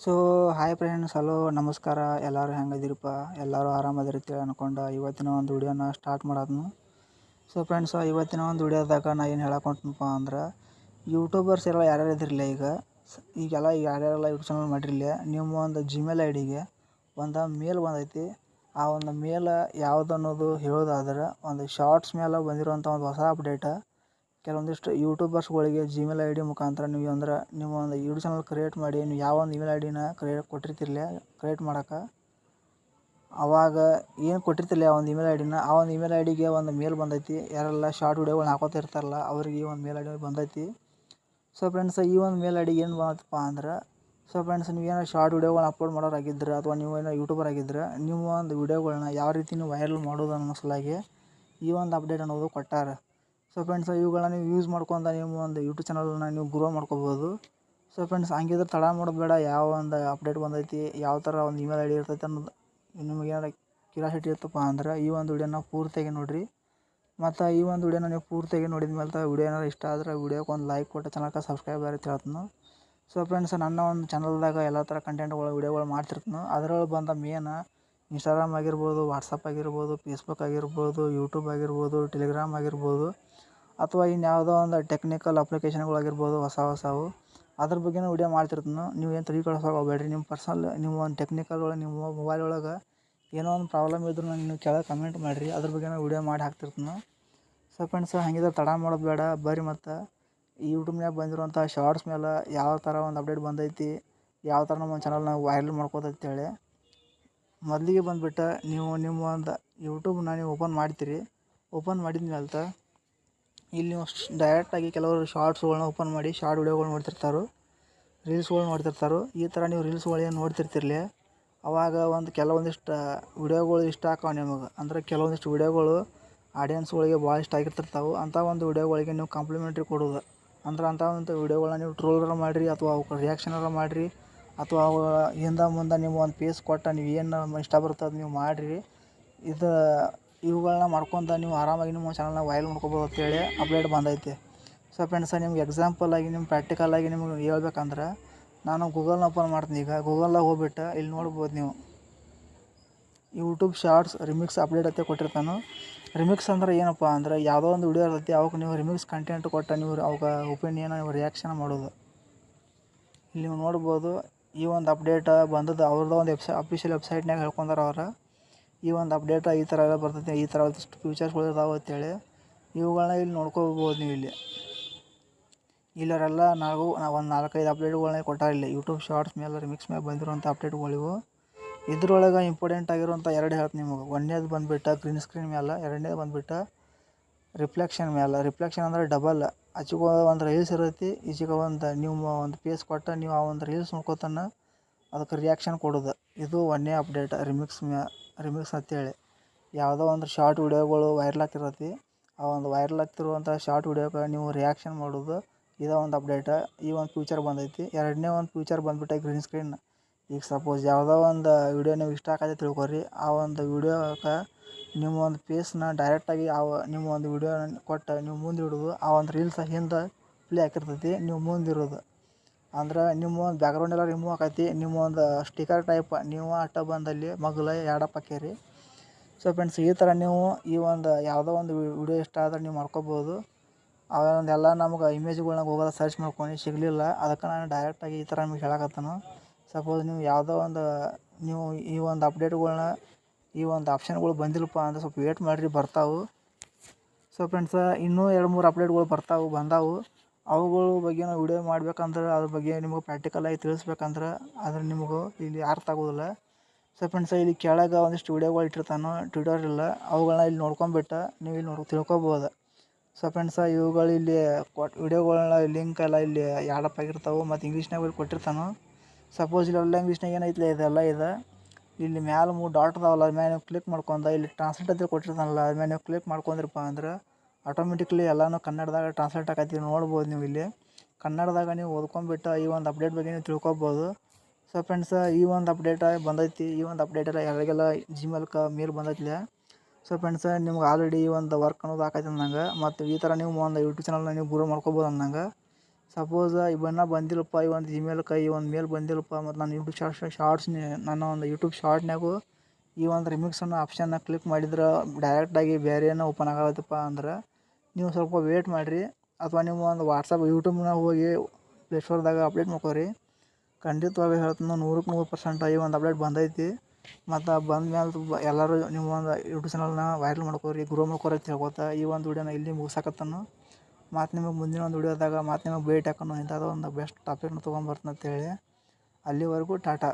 So hi friends hello ನಮಸ್ಕಾರ. ಎಲ್ಲರೂ ಹೆಂಗದಿರಪ್ಪ ಎಲ್ಲರೂ ಆರಾಮದಿರ್ತೀವಿ ಅನ್ಕೊಂಡು ಇವತ್ತಿನ ಒಂದು ವಿಡಿಯೋನ ಸ್ಟಾರ್ಟ್ ಮಾಡೋದನ್ನು ಸೊ ಫ್ರೆಂಡ್ಸ್ ಇವತ್ತಿನ ಒಂದು ವಿಡಿಯೋದಾಗ ನಾ ಏನು ಹೇಳಕೊಂಟನಪ್ಪ ಅಂದ್ರೆ ಯೂಟ್ಯೂಬರ್ಸ್ ಎಲ್ಲ ಯಾರ್ಯಾರು ಇದಿರಲಿಲ್ಲ ಈಗ? ಈಗೆಲ್ಲ ಯಾರ್ಯಾರೆಲ್ಲ ಯೂಟ್ಯೂಬ್ ಚಾನಲ್ ಮಾಡಿರಲಿಲ್ಲ ನಿಮ್ಮ ಒಂದು ಜಿಮೇಲ್ ಐ ಡಿಗೆ ಒಂದು ಮೇಲ್ ಬಂದೈತಿ. ಆ ಒಂದು ಮೇಲ್ ಯಾವುದನ್ನೋದು ಹೇಳೋದಾದ್ರೆ, ಒಂದು ಶಾರ್ಟ್ಸ್ ಮೇಲೆ ಬಂದಿರುವಂಥ ಒಂದು ಹೊಸ ಅಪ್ಡೇಟ ಕೆಲವೊಂದಿಷ್ಟು ಯೂಟ್ಯೂಬರ್ಸ್ಗಳಿಗೆ ಜಿಮೇಲ್ ಐ ಡಿ ಮುಖಾಂತರ ನೀವು ಅಂದ್ರೆ ನೀವು ಒಂದು ಯೂಟ್ಯೂಬ್ ಚಾನಲ್ ಕ್ರಿಯೇಟ್ ಮಾಡಿ ನೀವು ಯಾವ ಒಂದು ಇಮೇಲ್ ಐ ಡಿನ ಕ್ರಿಯೇಟ್ ಕೊಟ್ಟಿರ್ತಿರಲಿ ಕ್ರಿಯೇಟ್ ಮಾಡೋಕೆ ಅವಾಗ ಏನು ಕೊಟ್ಟಿರ್ತಿಲ್ಲ ಆ ಒಂದು ಇಮೇಲ್ ಐ ಆ ಒಂದು ಇಮೇಲ್ ಐ ಡಿಗೆ ಒಂದು ಮೇಲ್ ಬಂದೈತಿ, ಯಾರೆಲ್ಲ ಶಾರ್ಟ್ ವೀಡಿಯೋಗಳನ್ನ ಹಾಕೋತಾ ಇರ್ತಾರಲ್ಲ, ಅವ್ರಿಗೆ ಈ ಒಂದು ಮೇಲ್ ಐ ಬಂದೈತಿ. ಸೊ ಫ್ರೆಂಡ್ಸ್ ಈ ಒಂದು ಮೇಲ್ ಐ ಏನು ಬಂದಪ್ಪ ಅಂದ್ರೆ ಸೊ ಫ್ರೆಂಡ್ಸ್ ನೀವು ನೀವೇನೋ ಶಾರ್ಟ್ ವೀಡಿಯೋಗಳನ್ನ ಅಪ್ಲೋಡ್ ಮಾಡೋರಾಗಿದ್ರೆ ಅಥವಾ ನೀವು ಏನೋ ಯೂಟ್ಯೂಬರ್ ಆಗಿದ್ರೆ ನೀವು ಒಂದು ವೀಡಿಯೋಗಳನ್ನ ಯಾವ ರೀತಿ ನೀವು ವೈರಲ್ ಮಾಡೋದು ಅನ್ನೋ ಸಲುವಾಗಿ ಈ ಒಂದು ಅಪ್ಡೇಟ್ ಅನ್ನೋದು ಕೊಟ್ಟಾರ. ಸೊ ಫ್ರೆಂಡ್ಸ್ ಇವುಗಳನ್ನ ನೀವು ಯೂಸ್ ಮಾಡ್ಕೊಂಡು ನಿಮ್ಮ ಒಂದು ಯೂಟ್ಯೂಬ್ ಚಾನಲನ್ನ ನೀವು ಗ್ರೋ ಮಾಡ್ಕೋಬೋದು. ಸೊ ಫ್ರೆಂಡ್ಸ್ ಹಂಗಿದ್ರೆ ತಡ ಮಾಡೋದು ಬೇಡ. ಯಾವ ಒಂದು ಅಪ್ಡೇಟ್ ಬಂದೈತಿ, ಯಾವ ಥರ ಒಂದು ಇಮೇಲ್ ಐ ಡಿ ಇರ್ತೈತೆ ಅನ್ನೋದು ನಿಮಗೆ ಏನಾರ ಕ್ಯೂರಿಯಾಸಿಟಿ ಇರ್ತಪ್ಪ ಅಂದ್ರೆ ಈ ಒಂದು ವಿಡಿಯೋನ ಪೂರ್ತಿಯಾಗಿ ನೋಡಿರಿ. ಮತ್ತು ಈ ಒಂದು ವಿಡಿಯೋನ ನೀವು ಪೂರ್ತಿಯಾಗಿ ನೋಡಿದ ಮೇಲೆ ವಿಡಿಯೋ ಏನಾರು ಇಷ್ಟ ಆದರೆ ವಿಡಿಯೋಕ್ಕೆ ಒಂದು ಲೈಕ್ ಕೊಟ್ಟು ಚಾನಲ್ಗೆ ಸಬ್ಸ್ಕ್ರೈಬ್ ಆಗಿ ಹೇಳ್ತೀನಿ. ಸೊ ಫ್ರೆಂಡ್ಸ್ ನನ್ನ ಒಂದು ಚಾನಲ್ದಾಗ ಎಲ್ಲ ಥರ ಕಂಟೆಂಟ್ಗಳು ವಿಡಿಯೋಗಳು ಮಾಡ್ತಿರ್ತೀನಿ, ಅದರೊಳಗೆ ಬಂದ ಮೇನ್ ಇನ್ಸ್ಟಾಗ್ರಾಮ್ ಆಗಿರ್ಬೋದು ವಾಟ್ಸಪ್ ಆಗಿರ್ಬೋದು ಫೇಸ್ಬುಕ್ ಆಗಿರ್ಬೋದು ಯೂಟ್ಯೂಬ್ ಆಗಿರ್ಬೋದು ಟೆಲಿಗ್ರಾಮ್ ಆಗಿರ್ಬೋದು ಅಥವಾ ಇನ್ಯಾವುದೋ ಒಂದು ಟೆಕ್ನಿಕಲ್ ಅಪ್ಲಿಕೇಶನ್ಗಳಾಗಿರ್ಬೋದು ಹೊಸ ಹೊಸವು, ಅದ್ರ ಬಗ್ಗೆನೂ ವಿಡಿಯೋ ಮಾಡ್ತಿರ್ತೀನಿ. ನೀವು ಏನು ತಲೆ ಹೋಗ್ಬೇಡ್ರಿ ನಿಮ್ಮ ಪರ್ಸನಲ್ ನಿಮ್ಮ ಒಂದು ಟೆಕ್ನಿಕಲ್ ಒಳಗೆ, ನಿಮ್ಮ ಮೊಬೈಲ್ ಒಳಗೆ ಏನೋ ಒಂದು ಪ್ರಾಬ್ಲಮ್ ಇದ್ರೂ ನಾನು ನೀವು ಕೆಳಗೆ ಕಮೆಂಟ್ ಮಾಡಿರಿ. ಅದ್ರ ಬಗ್ಗೆನೂ ವಿಡಿಯೋ ಮಾಡಿ ಹಾಕ್ತಿರ್ತೀನಿ. ಸೊ ಫ್ರೆಂಡ್ಸ್ ಹಂಗಿದ್ರೆ ತಡ ಮಾಡೋದು ಬೇಡ. ಬರ್ರಿ ಮತ್ತು. ಈ ಯೂಟ್ಯೂಬ್ನಾಗ ಬಂದಿರುವಂಥ ಶಾರ್ಟ್ಸ್ ಮೇಲೆ ಯಾವ ಥರ ಒಂದು ಅಪ್ಡೇಟ್ ಬಂದೈತಿ, ಯಾವ ಥರ ನಮ್ಮ ಚಾನಲ್ನ ವೈರಲ್ ಮಾಡ್ಕೋತಂತೇಳಿ ಮೊದಲಿಗೆ ಬಂದುಬಿಟ್ಟು ನೀವು ನಿಮ್ಮ ಒಂದು ಯೂಟ್ಯೂಬ್ನ ನೀವು ಓಪನ್ ಮಾಡ್ತೀರಿ ಓಪನ್ ಮಾಡಿದ ಮೇಲೆ ಇಲ್ಲಿ ನೀವು ಡೈರೆಕ್ಟಾಗಿ ಕೆಲವರು ಶಾರ್ಟ್ಸ್ಗಳ್ನ ಓಪನ್ ಮಾಡಿ ಶಾರ್ಟ್ ವಿಡಿಯೋಗಳು ನೋಡ್ತಿರ್ತಾರೆ ರೀಲ್ಸ್ಗಳು ನೋಡ್ತಿರ್ತಾರೆ. ಈ ಥರ ನೀವು ರೀಲ್ಸ್ಗಳು ಏನು ನೋಡ್ತಿರ್ತಿರ್ಲಿ. ಅವಾಗ ಒಂದು ಕೆಲವೊಂದಿಷ್ಟು ವಿಡಿಯೋಗಳು ಇಷ್ಟ ಆಕಾವ ನಿಮಗೆ. ಅಂದ್ರೆ ಕೆಲವೊಂದಿಷ್ಟು ವಿಡಿಯೋಗಳು ಆಡಿಯನ್ಸ್ಗಳಿಗೆ ಭಾಳ ಇಷ್ಟ ಆಗಿರ್ತಿರ್ತಾವೆ. ಅಂಥ ಒಂದು ವಿಡಿಯೋಗಳಿಗೆ ನೀವು ಕಾಂಪ್ಲಿಮೆಂಟ್ರಿ ಕೊಡೋದು. ಅಂದ್ರೆ ಅಂಥ ಒಂದು ವಿಡಿಯೋಗಳನ್ನ ನೀವು ಟ್ರೋಲರ ಮಾಡಿರಿ ಅಥವಾ ಅವಕ್ಕೆ ರಿಯಾಕ್ಷನರ ಮಾಡಿರಿ ಅಥವಾ ಅವು ಹಿಂದೆ ಮುಂದೆ ನೀವು ಒಂದು ಪೇಸ್ ಕೊಟ್ಟು ನೀವು ಏನು ಇಷ್ಟ ಬರುತ್ತೆ ಅದು ನೀವು ಮಾಡಿರಿ. ಇದು ಇವುಗಳನ್ನ ಮಾಡ್ಕೊಂತ ನೀವು ಆರಾಮಾಗಿ ನಿಮ್ಮ ಚಾನಲ್ನ ವೈರಲ್ ಮಾಡ್ಕೊಬೋದು ಅಂತೇಳಿ ಅಪ್ಡೇಟ್ ಬಂದೈತೆ. ಸೊ ಫ್ರೆಂಡ್ಸ್ ನಿಮ್ಗೆ ಎಕ್ಸಾಂಪಲ್ ಆಗಿ ನಿಮ್ಮ ಪ್ರಾಕ್ಟಿಕಲ್ ಆಗಿ ನಿಮ್ಗೆ ಹೇಳ್ಬೇಕಂದ್ರೆ ನಾನು ಗೂಗಲ್ನ ಓಪನ್ ಮಾಡ್ತೀನಿ ಈಗ. ಗೂಗಲ್ದಾಗ ಹೋಗ್ಬಿಟ್ಟು ಇಲ್ಲಿ ನೋಡ್ಬೋದು ನೀವು. ಯೂಟ್ಯೂಬ್ ಶಾರ್ಟ್ಸ್ ರಿಮಿಕ್ಸ್ ಅಪ್ಡೇಟ್ ಅಂತ ಕೊಟ್ಟಿರ್ತಾನೆ. ರಿಮಿಕ್ಸ್ ಅಂದ್ರೆ ಏನಪ್ಪ ಅಂದ್ರೆ ಯಾವುದೋ ಒಂದು ವಿಡಿಯೋ ಇರ್ತೈತಿ ಅವಕ್ಕೆ ನೀವು ರಿಮಿಕ್ಸ್ ಕಂಟೆಂಟ್ ಕೊಟ್ಟ ನೀವು ಅವಾಗ ಒಪಿನಿಯನ್ ನೀವು ರಿಯಾಕ್ಷನ್ ಮಾಡೋದು. ಇಲ್ಲಿ ನೀವು ನೋಡ್ಬೋದು ಈ ಒಂದು ಅಪ್ಡೇಟ್ ಬಂದದ್ದು ಅವ್ರದ್ದು ಒಂದು ವೆಬ್ಸೈ ಅಫಿಷಿಯಲ್ ವೆಬ್ಸೈಟ್ನಾಗ ಹೇಳ್ಕೊಂಡಾರ ಅವ್ರು. ಈ ಒಂದು ಅಪ್ಡೇಟ್ ಈ ಥರ ಎಲ್ಲ ಬರ್ತೈತಿ, ಈ ಥರ ಒಂದಿಷ್ಟು ಫ್ಯೂಚರ್ಸ್ಗಳು ಇದಾವೆ ಅಂತೇಳಿ ಇವುಗಳನ್ನ ಇಲ್ಲಿ ನೋಡ್ಕೋಬೋದು ನೀವು ಇಲ್ಲಿ. ಇಲ್ಲರೆಲ್ಲ ನಾವು ಒಂದು ನಾಲ್ಕೈದು ಅಪ್ಡೇಟ್ಗಳನ್ನ ಕೊಟ್ಟಾರಿಲ್ಲ ಯೂಟ್ಯೂಬ್ ಶಾರ್ಟ್ಸ್ ಮೇಲೆ ರಿಮಿಕ್ಸ್ ಮೇಲೆ ಬಂದಿರುವಂಥ ಅಪ್ಡೇಟ್ಗಳಿವು ಇದ್ರೊಳಗೆ ಇಂಪಾರ್ಟೆಂಟ್ ಆಗಿರುವಂಥ ಎರಡು ಹೇಳ್ತೀನಿ ನಿಮಗೆ. ಒಂದನೇದು ಬಂದುಬಿಟ್ಟು ಗ್ರೀನ್ ಸ್ಕ್ರೀನ್ ಮೇಲೆ ಎರಡನೇದು ಬಂದುಬಿಟ್ಟು ರಿಫ್ಲೆಕ್ಷನ್ ಮೇಲೆ ರಿಫ್ಲೆಕ್ಷನ್ ಅಂದರೆ ಡಬಲ್ ಆಚೆಗೆ ಒಂದು ರೀಲ್ಸ್ ಇರುತ್ತೆ ಈಚೆಗೆ ಒಂದು ನೀವು ಒಂದು ಪೇಸ್ ಕೊಟ್ಟು ನೀವು ಆ ಒಂದು ರೀಲ್ಸ್ ನೋಡ್ಕೊತಾನೆ ಅದಕ್ಕೆ ರಿಯಾಕ್ಷನ್ ಕೊಡೋದು. ಇದು ಒಂದನೇ ಅಪ್ಡೇಟ್ ರಿಮಿಕ್ಸ್ ಮ್ಯಾ ರಿಮಿಕ್ಸ್ ಅಂತೇಳಿ ಯಾವುದೋ ಒಂದು ಶಾರ್ಟ್ ವಿಡಿಯೋಗಳು ವೈರಲ್ ಆಗ್ತಿರತ್ತೆ. ಆ ಒಂದು ವೈರಲ್ ಆಗ್ತಿರುವಂಥ ಶಾರ್ಟ್ ವಿಡಿಯೋಗೆ ನೀವು ರಿಯಾಕ್ಷನ್ ಮಾಡೋದು ಇದೇ ಒಂದು ಅಪ್ಡೇಟ ಈ ಒಂದು ಫ್ಯೂಚರ್ ಬಂದೈತಿ. ಎರಡನೇ ಒಂದು ಫ್ಯೂಚರ್ ಬಂದ್ಬಿಟ್ಟೆ ಗ್ರೀನ್ ಸ್ಕ್ರೀನ್ ಈಗ ಸಪೋಸ್ ಯಾವುದೋ ಒಂದು ವಿಡಿಯೋ ನೀವು ಇಷ್ಟ ಆಗತ್ತೆ ತಿಳ್ಕೊರಿ. ಆ ಒಂದು ವಿಡಿಯೋಕ್ಕೆ ನಿಮ್ಮ ಒಂದು ಫೇಸ್ನ ಡೈರೆಕ್ಟಾಗಿ ಆ ನಿಮ್ಮ ಒಂದು ವೀಡಿಯೋ ಕೊಟ್ಟು ನೀವು ಮುಂದೆ ಇಡೋದು ಆ ಒಂದು ರೀಲ್ಸ್ ಹಿಂದೆ ಪ್ಲೇ ಆಗಿರ್ತೈತಿ ನೀವು ಮುಂದಿರೋದು. ಅಂದ್ರೆ ನಿಮ್ಮ ಒಂದು ಬ್ಯಾಕ್ಗ್ರೌಂಡ್ ಎಲ್ಲ ರಿಮೂವ್ ಆಕೈತಿ, ನಿಮ್ಮ ಒಂದು ಸ್ಟಿಕರ್ ಟೈಪ್ ನೀವು ಆಟ ಬಂದಲ್ಲಿ ಮಗ್ಲ ಎರಡಪ್ಪ ಕೇರಿ ಸೊ ಫ್ರೆಂಡ್ಸ್ ಈ ಥರ ನೀವು ಈ ಒಂದು ಯಾವುದೋ ಒಂದು ವಿಡಿಯೋ ಇಷ್ಟ ಆದ್ರೆ ನೀವು ಮಾಡ್ಕೋಬೋದು. ಅವೊಂದೆಲ್ಲ ನಮ್ಗೆ ಇಮೇಜ್ಗಳ್ನ ಗೂಗಲ್ ಸರ್ಚ್ ಮಾಡ್ಕೊಂಡು, ಸಿಗಲಿಲ್ಲ, ಅದಕ್ಕೆ ನಾನು ಡೈರೆಕ್ಟಾಗಿ ಈ ಥರ ನಿಮ್ಗೆ ಹೇಳಕತ್ತನು. ಸಪೋಸ್ ನೀವು ಯಾವುದೋ ಒಂದು, ನೀವು ಈ ಒಂದು ಅಪ್ಡೇಟ್ಗಳ್ನ ಈ ಒಂದು ಆಪ್ಷನ್ಗಳು ಬಂದಿಲ್ಲಪ್ಪ ಅಂದ್ರೆ ಸ್ವಲ್ಪ ವೇಟ್ ಮಾಡಿರಿ ಬರ್ತಾವೆ. ಸೊ ಫ್ರೆಂಡ್ಸ ಇನ್ನೂ ಎರಡು ಮೂರು ಅಪ್ಡೇಟ್ಗಳು ಬರ್ತಾವೆ, ಬಂದಾವು. ಅವುಗಳ ಬಗ್ಗೆ ನಾವು ವಿಡಿಯೋ ಮಾಡ್ಬೇಕಂದ್ರೆ ಅದ್ರ ಬಗ್ಗೆ ನಿಮಗೆ ಪ್ರಾಕ್ಟಿಕಲಾಗಿ ತಿಳಿಸ್ಬೇಕಂದ್ರೆ ಅದ್ರ ನಿಮಗೆ ಇಲ್ಲಿ ಅರ್ಥ ಆಗೋದಿಲ್ಲ. ಸೊ ಫ್ರೆಂಡ್ಸ್ ಇಲ್ಲಿ ಕೆಳಗೆ ಒಂದಿಷ್ಟು ವಿಡಿಯೋಗಳು ಇಟ್ಟಿರ್ತಾನೆ ಇಲ್ಲ ಅವುಗಳನ್ನ ಇಲ್ಲಿ ನೋಡ್ಕೊಂಬಿಟ್ಟು ನೀವು ಇಲ್ಲಿ ನೋಡಿ, ತಿಳ್ಕೊಬೋದು. ಸೊ ಫ್ರೆಂಡ್ಸ ಇವುಗಳು ಇಲ್ಲಿ ಕೊಟ್ಟು ವಿಡಿಯೋಗಳನ್ನ ಲಿಂಕ್ ಎಲ್ಲ ಇಲ್ಲಿ ಯಾಡಪ್ ಆಗಿರ್ತಾವೆ ಮತ್ತು ಇಂಗ್ಲೀಷ್ನಾಗ ಇಲ್ಲಿ ಕೊಟ್ಟಿರ್ತಾನೆ ಸಪೋಸ್ ಇಲ್ಲೆಲ್ಲ ಇಂಗ್ಲೀಷ್ನಾಗ ಏನೈತಿಲ್ಲ ಇದೆಲ್ಲ ಇದೆ. ಇಲ್ಲಿ ಮ್ಯಾಲೆ ಮೂರು ಡಾಟ್ ಅದಾವಲ್ಲ ಮೇಲೆ ನೀವು ಕ್ಲಿಕ್ ಮಾಡ್ಕೊಂಡ, ಇಲ್ಲಿ ಟ್ರಾನ್ಸ್ಲೇಟ್ ಅಂತ ಕೊಟ್ಟಿರ್ತಾನಲ್ಲ ಮೇಲೆ ನೀವು ಕ್ಲಿಕ್ ಮಾಡ್ಕೊಂಡ್ರಪ್ಪ ಅಂದ್ರೆ ಆಟೋಮೆಟಿಕ್ಲಿ ಎಲ್ಲನೂ ಕನ್ನಡದಾಗ ಟ್ರಾನ್ಸ್ಲೇಟ್ ಆಕೈತಿ ನೋಡ್ಬೋದು ನೀವು ಇಲ್ಲಿ. ಕನ್ನಡದಾಗ ನೀವು ಓದ್ಕೊಂಬಿಟ್ಟು ಈ ಒಂದು ಅಪ್ಡೇಟ್ ಬಗ್ಗೆ ನೀವು ತಿಳ್ಕೊಬೋದು. ಸೊ ಫ್ರೆಂಡ್ಸ್ ಈ ಒಂದು ಅಪ್ಡೇಟ್ ಬಂದೈತಿ, ಈ ಒಂದು ಅಪ್ಡೇಟ್ ಎಲ್ಲ ಯಾರಿಗೆಲ್ಲ ಕ ಮೇಲ್ ಬಂದೈತಿಲ್ಲ ಸೊ ಫ್ರೆಂಡ್ಸ್ ನಿಮ್ಗೆ ಆಲ್ರೆಡಿ ಈ ಒಂದು ವರ್ಕ್ ಅನ್ನೋದು ಆಕೈತಿ ನಂಗೆ ಮತ್ತು ಈ ಥರ ನೀವು ಒಂದು ಯೂಟ್ಯೂಬ್ ಚಾನಲ್ನ ನೀವು ಗುರು ಮಾಡ್ಕೊಬೋದು ಅನ್ನಂಗೆ ಸಪೋಸ್ ಇವನ್ನ ಬಂದಿಲ್ಲಪ್ಪ, ಈ ಒಂದು ಇಮೇಲ್ ಈ ಒಂದು ಮೇಲ್ ಬಂದಿಲ್ಲಪ್ಪ, ಮತ್ತು ನಾನು ಯೂಟ್ಯೂಬ್ ಶಾರ್ಟ್ಸ್ ಶಾರ್ಟ್ಸ್ ನನ್ನ ಒಂದು ಯೂಟ್ಯೂಬ್ ಶಾರ್ಟ್ನಾಗೂ ಈ ಒಂದು ರಿಮಿಕ್ಸ್ ಅನ್ನೋ ಆಪ್ಷನ್ನ ಕ್ಲಿಕ್ ಮಾಡಿದ್ರೆ ಡೈರೆಕ್ಟಾಗಿ ಬೇರೆ ಏನೋ ಓಪನ್ ಆಗತ್ತಪ್ಪ ಅಂದ್ರೆ ನೀವು ಸ್ವಲ್ಪ ವೇಟ್ ಮಾಡಿರಿ. ಅಥವಾ ನೀವು ಒಂದು ವಾಟ್ಸಪ್ ಯೂಟ್ಯೂಬ್ನಾಗ ಹೋಗಿ ಪ್ಲೇಸ್ಟೋರ್ದಾಗ ಅಪ್ಡೇಟ್ ಮಾಡ್ಕೊರಿ. ಖಂಡಿತವಾಗಿ ಹೇಳ್ತೀನಿ, ನೂರಕ್ಕೆ ನೂರು ಪರ್ಸೆಂಟ್ ಈ ಒಂದು ಅಪ್ಡೇಟ್ ಬಂದೈತಿ. ಮತ್ತು ಬಂದ ಮೇಲೆ ಎಲ್ಲರೂ ನೀವು ಒಂದು ಯೂಟ್ಯೂಬ್ ಚಾನಲ್ನ ವೈರಲ್ ಮಾಡ್ಕೊರಿ ಗ್ರೋ ಮಾಡ್ಕೊರಿ ಅಂತ ಹೇಳ್ಕೊತ ಈ ಒಂದು ವಿಡಿಯೋನ ಇಲ್ಲಿ ಮುಗಿಸಾಕತ್ತನು. ಮತ್ತು ನಿಮಗೆ ಮುಂದಿನ ಒಂದು ವಿಡಿಯೋದಾಗ ಮತ್ತು ನಿಮಗೆ ಭೇಟಿ ಹಾಕೋಣ ಇಂಥದ್ದು ಒಂದು ಬೆಸ್ಟ್ ಟಾಪಿಕ್ನ ಅಂತೇಳಿ. ಅಲ್ಲಿವರೆಗೂ ಟಾಟಾ.